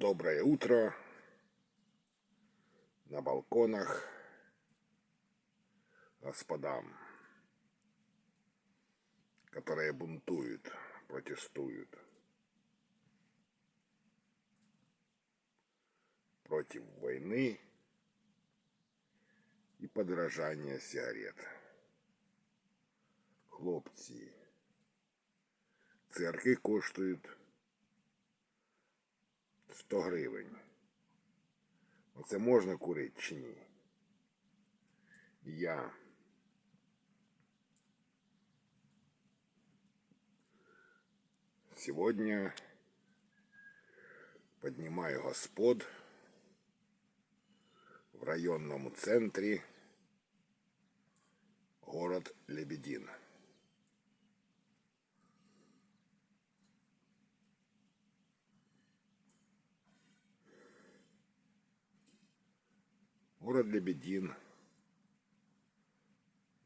Доброе утро. На балконах господам, которые бунтуют, протестуют против войны и подорожания сигарет. Хлопці, цигарки коштують 100 гривень. Оце можна курити чи ні? Я сегодня поднимаю господ в районном центре город Лебедин. Город Лебедин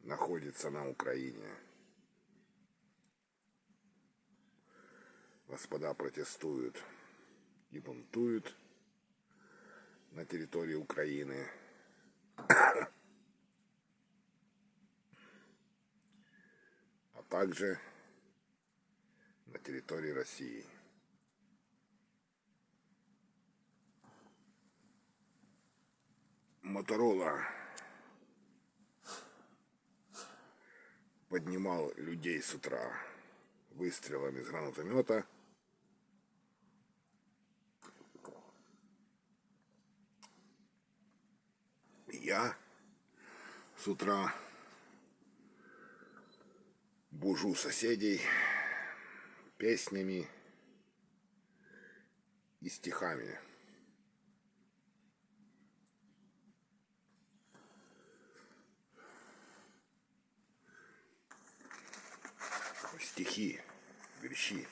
находится на Украине. Господа протестуют и бунтуют на территории Украины. А также на территории России. Моторола поднимал людей с утра выстрелами из гранатомета. Я с утра бужу соседей песнями и стихами. стихи, вірші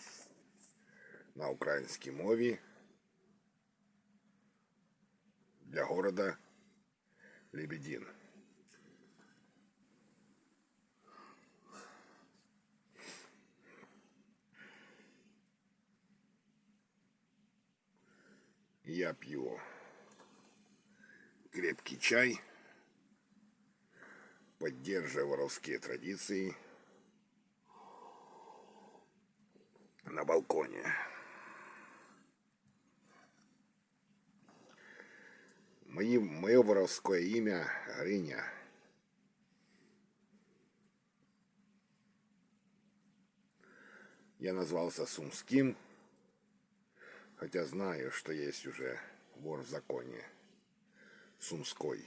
на українській мові для города Лебедин. Я пью крепкий чай, поддерживая воровские традиции – на балконе. Мои, мое воровское имя Гриня. Я назвался Сумским, хотя знаю, что есть уже вор в законе. Сумской.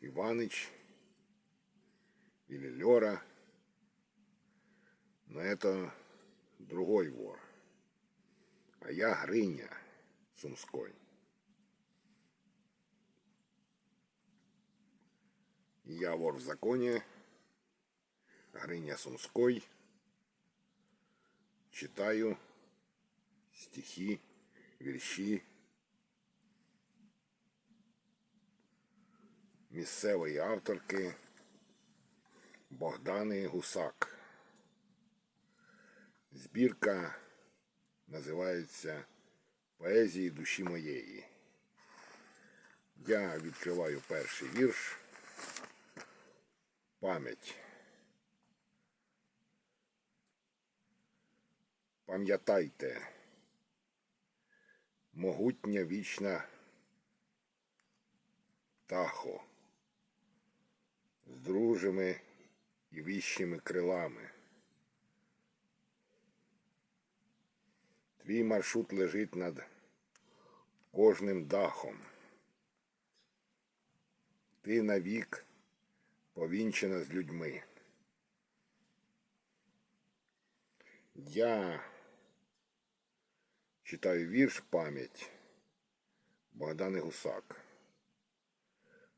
Иваныч или Лера. Но это другой вор. А я Гриня Сумской. Я вор в законе, Гриня Сумской. Читаю стихи, вірші місцевої авторки Богдани Гусак. Збірка називається Поезії душі моєї. Я відкриваю перший вірш. Пам'ять. Пам'ятайте, могутня вічна тахо з дружими і віщими крилами. Твій маршрут лежить над кожним дахом. Ти навік повінчена з людьми. Я читаю вірш пам'ять Богдани Гусак.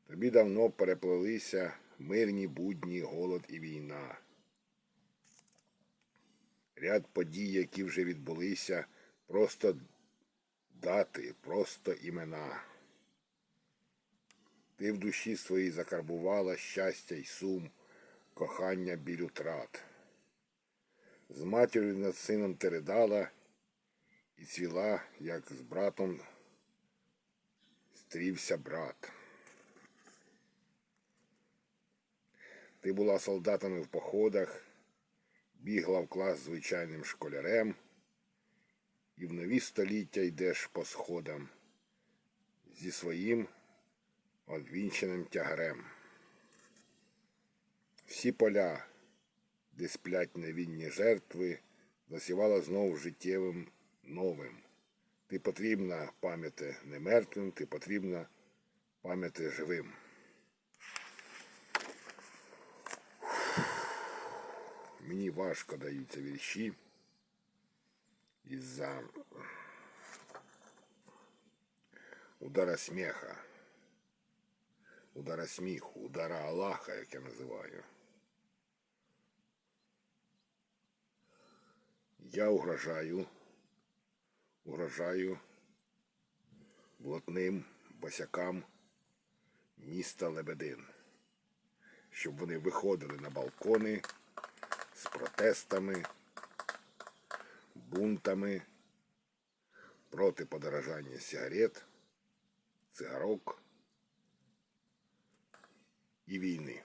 Тобі давно переплелися мирні будні, голод і війна. Ряд подій, які вже відбулися просто дати, просто імена. Ти в душі своїй закарбувала щастя й сум, кохання біль утрат. З матір'ю над сином ти ридала і цвіла, як з братом стрівся брат. Ти була солдатами в походах, бігла в клас звичайним школярем, і в нові століття йдеш по сходам зі своїм одвінченим тягарем. Всі поля, де сплять невинні жертви, засівала знов життєвим новим. Ти потрібна пам'яти не мертвим, ти потрібна пам'яти живим. Мені важко даються вірші із-за удара сміха, удара сміху, удара Аллаха, як я називаю. Я угрожаю, угрожаю блатним босякам міста Лебедин, щоб вони виходили на балкони з протестами, бунтами проти подорожання сигарет, цигарок і війни.